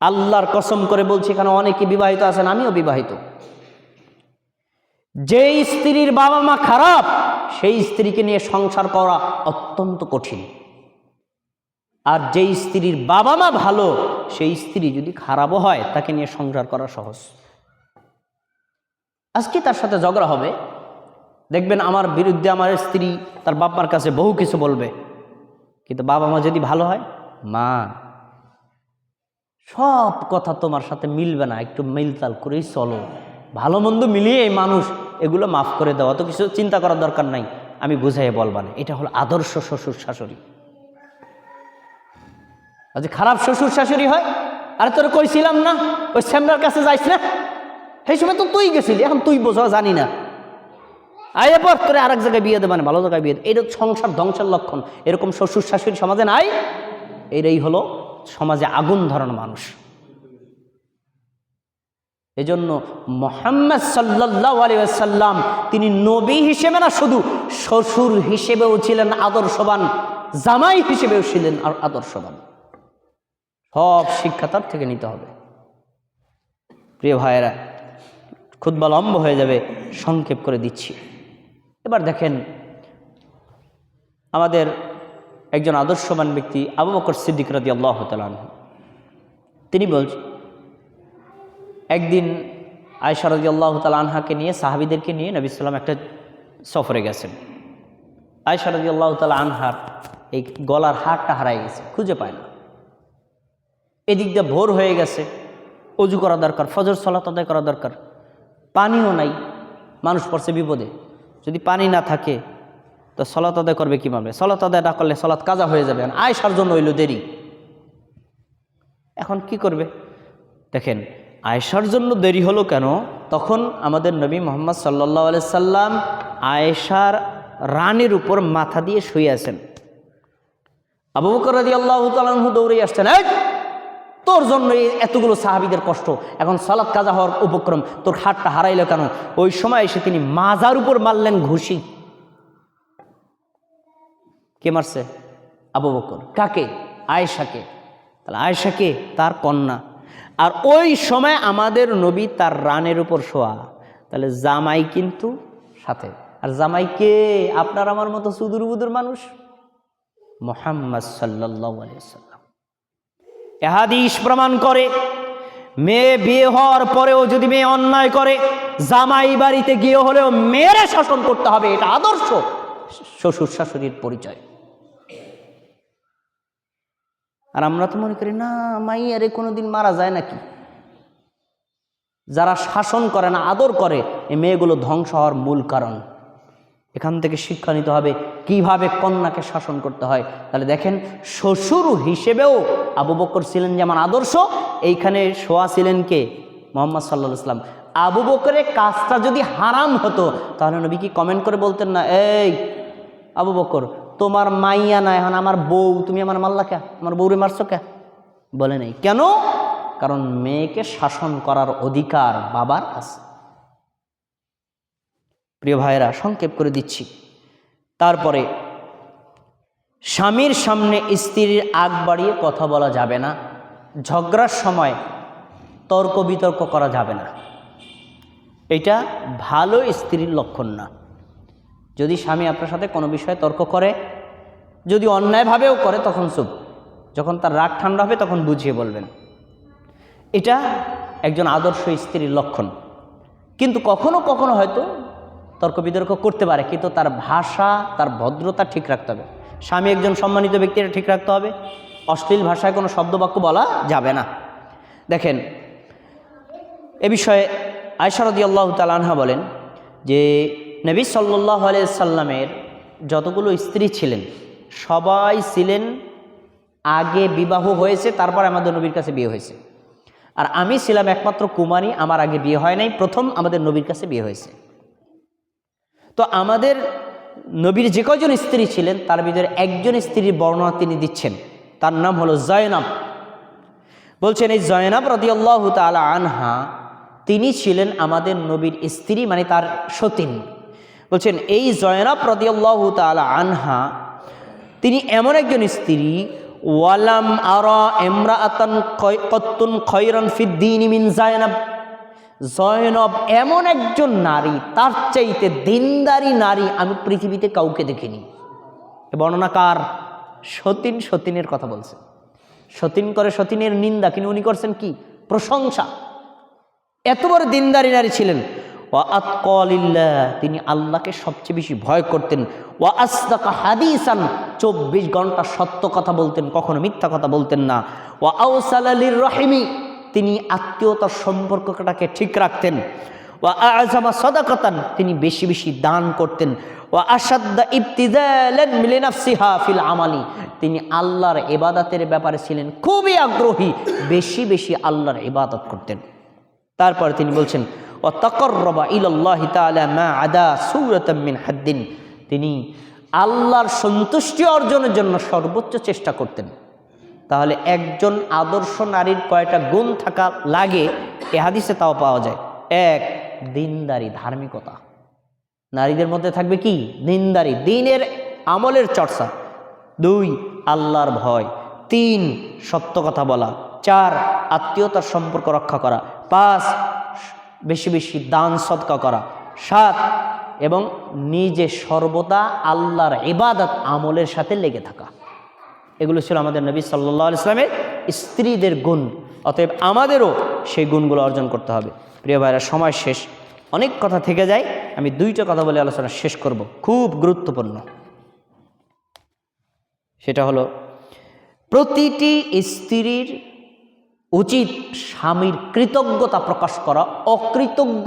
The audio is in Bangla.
আল্লাহর কসম করে বলছি, এখানে অনেকে বিবাহিত আছেন, আমিও বিবাহিত। যেই স্ত্রীর বাবা মা খারাপ, সেই স্ত্রীকে নিয়ে সংসার করা অত্যন্ত কঠিন। আর যেই স্ত্রীর বাবা মা ভালো, সেই স্ত্রী যদি খারাপও হয়, তাকে নিয়ে সংসার করা সহজ। আজকে তার সাথে ঝগড়া হবে। দেখবেন আমার বিরুদ্ধে আমার স্ত্রী তার বাপমার কাছে বহু কিছু বলবে। কিন্তু বাবা মা যদি ভালো হয়, মা সব কথা তোমার সাথে মিলবে না, একটু মিলতাল করেই চলো। ভালো মন্দ মিলিয়ে মানুষ এগুলো মাফ করে দেওয়া তো কিছু চিন্তা করার দরকার নাই, আমি বুঝাই বলবা না। এটা হলো আদর্শ শ্বশুর শাশুড়ি। যে খারাপ শ্বশুর শাশুড়ি হয়, আরে তোর কইছিলাম না, ওই শ্যামলার কাছে যাইস না? সেই সময় তো তুই গেছিলি, এখন তুই বোঝা, জানি না। আয় পর তোরে আরেক জায়গায় বিয়ে দেবে মানে ভালো জায়গায় বিয়ে দেবে এটা সংসার ধ্বংসের লক্ষণ। এরকম শ্বশুর শাশুড়ি সমাজে নাই। এটাই হলো সমাজে আগুন ধরানো মানুষ। এজন্য মোহাম্মদ সাল্লাহ আলিয়াল্লাম তিনি নবী হিসেবে না, শুধু শ্বশুর হিসেবেও ছিলেন আদর্শবান, জামাই হিসেবেও ছিলেন আর আদর্শবান। সব শিক্ষা তার থেকে নিতে হবে। প্রিয় ভাইয়েরা খুদ্া লম্ব হয়ে যাবে, সংক্ষেপ করে দিচ্ছি। এবার দেখেন আমাদের একজন আদর্শবান ব্যক্তি আবু বকর সিদ্দিক রাদি আল্লাহ তালান তিনি বলছেন একদিন আয়সা রাজি আল্লাহ আনহাকে নিয়ে, সাহাবিদেরকে নিয়ে নবী সাল্লাম একটা সফরে গেছেন। আয়সা রাজি আল্লাহ তালা আনহার এই গলার হারটা হারাই গেছে, খুঁজে পায় না। এদিক দিয়ে ভোর হয়ে গেছে, অজু করা দরকার, ফজর সলাত আদায় করা দরকার। পানিও নাই, মানুষ পড়ছে বিপদে। যদি পানি না থাকে তো সলাত আদায় করবে কীভাবে? সলাত আদায় না করলে সলাৎ কাজা হয়ে যাবে। আয়সার জন্য হইল দেরি। এখন কি করবে? দেখেন আয়েশার জন্য দেরি হলো কেন? তখন আমাদের নবী মোহাম্মদ সাল্লাহ সাল্লাম আয়েশার রানের উপর মাথা দিয়ে শুয়ে আছেন। আবু বকর রাজি আল্লাহ তালু দৌড়ে আসছেন "এই, তোর জন্য এতগুলো সাহাবিদের কষ্ট। এখন সালাদ কাজা হওয়ার উপক্রম। তোর হাতটা হারাইলো কেন? ওই সময় এসে তিনি মাজার উপর মারলেন ঘুষি। কে মারছে? আবু বকর। কাকে? আয়েশাকে। তাহলে আয়েশাকে তার কন্যা। আর ওই সময় আমাদের নবী তার রানের উপর শোয়া। তাহলে জামাই কিন্তু সাথে। আর জামাই কে? আপনার আমার মতো সুদূর বুদুর মানুষ? মোহাম্মদ সাল্লাম এহাদিস প্রমাণ করে, মেয়ে বিয়ে হওয়ার পরেও যদি মেয়ে অন্যায় করে, জামাই বাড়িতে গিয়ে হলেও মেয়েরা শাসন করতে হবে। এটা আদর্শ। শ্বশুর শাশুড়ির পরিচয়। আর আমরা তো মনে করি, না মাই মাইয়ারে কোনোদিন মারা যায় নাকি? যারা শাসন করে না, আদর করে, এই মেয়েগুলো ধ্বংস হওয়ার মূল কারণ। এখান থেকে শিক্ষা নিতে হবে কীভাবে কন্যাকে শাসন করতে হয়। তাহলে দেখেন, শ্বশুর হিসেবেও আবু বকর ছিলেন যেমন আদর্শ, এইখানে শোয়া ছিলেন কে? মোহাম্মদ সাল্লা ইসলাম আবু বকরের কাজটা যদি হারাম হতো, তাহলে নবী কি কমেন্ট করে বলতেন না, এই আবু বকর তোমার মাইয়া না, এখন আমার বউ, তুমি আমার মাল্লা কে? আমার বউরে মারছো কে? বলে নেই। কেন? কারণ মেয়েকে শাসন করার অধিকার বাবার আছে। প্রিয় ভাইয়েরা, সংক্ষেপ করে দিচ্ছি। তারপরে, স্বামীর সামনে স্ত্রীর আগ বাড়িয়ে কথা বলা যাবে না। ঝগড়ার সময় তর্ক বিতর্ক করা যাবে না। এটা ভালো স্ত্রীর লক্ষণ না। যদি স্বামী আপনার সাথে কোনো বিষয়ে তর্ক করে, যদি অন্যায়ভাবেও করে, তখন চুপ। যখন তার রাগ ঠান্ডা হবে, তখন বুঝিয়ে বলবেন। এটা একজন আদর্শ স্ত্রীর লক্ষণ। কিন্তু কখনো কখনো হয়তো তর্ক বিতর্ক করতে পারে, কিন্তু তার ভাষা, তার ভদ্রতা ঠিক রাখতে হবে। স্বামী একজন সম্মানিত ব্যক্তি এটা ঠিক রাখতে হবে। অশ্লীল ভাষায় কোনো শব্দবাক্য বলা যাবে না। দেখেন, এ বিষয়ে আয়সারদি আল্লাহ তালানহা বলেন যে নবী সাল্লাহ সাল্লামের যতগুলো স্ত্রী ছিলেন, সবাই ছিলেন আগে বিবাহ হয়েছে, তারপর আমাদের নবীর কাছে বিয়ে হয়েছে। আর আমি ছিলাম একমাত্র কুমারী, আমার আগে বিয়ে হয় নাই, প্রথম আমাদের নবীর কাছে বিয়ে হয়েছে। তো আমাদের নবীর যে কয়জন স্ত্রী ছিলেন, তার ভিতরে একজন স্ত্রীর বর্ণনা তিনি দিচ্ছেন। তার নাম হলো জয়নাব। বলছেন, এই জয়নাব রদিয়াল্লাহ তালা আনহা, তিনি ছিলেন আমাদের নবীর স্ত্রী মানে তার সতীন। বলছেন, এই জয়নাব রদিয়াল্লাহ তালা আনহা, তিনি এমন একজন স্ত্রী, ওয়ালাম আর এমরাআতান খয়- কত্তুন খয়রান ফিদ্দিন মিন জায়নাব। জয়নব এমন একজন নারী, তার চাইতে দিনদারি নারী আমি পৃথিবীতে কাউকে দেখিনি। এ বর্ণনা কার? সতীন সতীনের কথা বলছে সতীন করে সতীনের নিন্দা, কিন্তু উনি করছেন কি? প্রশংসা। এত বড় দিনদারি নারী ছিলেন। ওয়া আতকলিল্লাহ, তিনি আল্লাহকে সবচেয়ে বেশি ভয় করতেন। ওয়া আসদাকা হাদিসান, চব্বিশ ঘণ্টা সত্য কথা বলতেন, কখনো মিথ্যা কথা বলতেন না। ওয়া আউসালির রহিমি তিনি আত্মীয়তার সম্পর্কটাকে ঠিক রাখতেন। ওয়া আজামা সদাকতান, তিনি বেশি বেশি দান করতেন। ওয়া আসাদ্দা ইবতিদালান মিলিনাফসিহা ফিল আমালি, তিনি আল্লাহর ইবাদতের ব্যাপারে ছিলেন খুবই আগ্রহী, বেশি বেশি আল্লাহর ইবাদত করতেন। তারপর তিনি বলছেন ও মা আদা তিনি আল্লাহর সন্তুষ্টি অর্জনের জন্য সর্বোচ্চ চেষ্টা করতেন। তাহলে একজন আদর্শ নারীর কয়টা গুণ থাকা লাগে, এ হাদিসে তাও পাওয়া যায়। এক, দিনদারি, ধার্মিকতা। নারীদের মধ্যে থাকবে কি? দিনদারি, দিনের আমলের চর্চা। দুই, আল্লাহর ভয়। তিন, সত্য কথা বলা। চার, আত্মীয়তার সম্পর্ক রক্ষা করা। পাঁচ বেশি বেশি দান সদকা করা। সাত, এবং নিজে সর্বদা আল্লাহর ইবাদত আমলের সাথে লেগে থাকা। এগুলো ছিল আমাদের নবী সাল্লাহ ইসলামের স্ত্রীদের গুণ। অতএব আমাদেরও সেই গুণগুলো অর্জন করতে হবে। প্রিয় ভাইরা, সময় শেষ। অনেক কথা থেকে যায়, আমি দুইটা কথা বলে আলোচনা শেষ করব। খুব গুরুত্বপূর্ণ। সেটা হলো, প্রতিটি স্ত্রীর উচিত স্বামীর কৃতজ্ঞতা প্রকাশ করা অকৃতজ্ঞ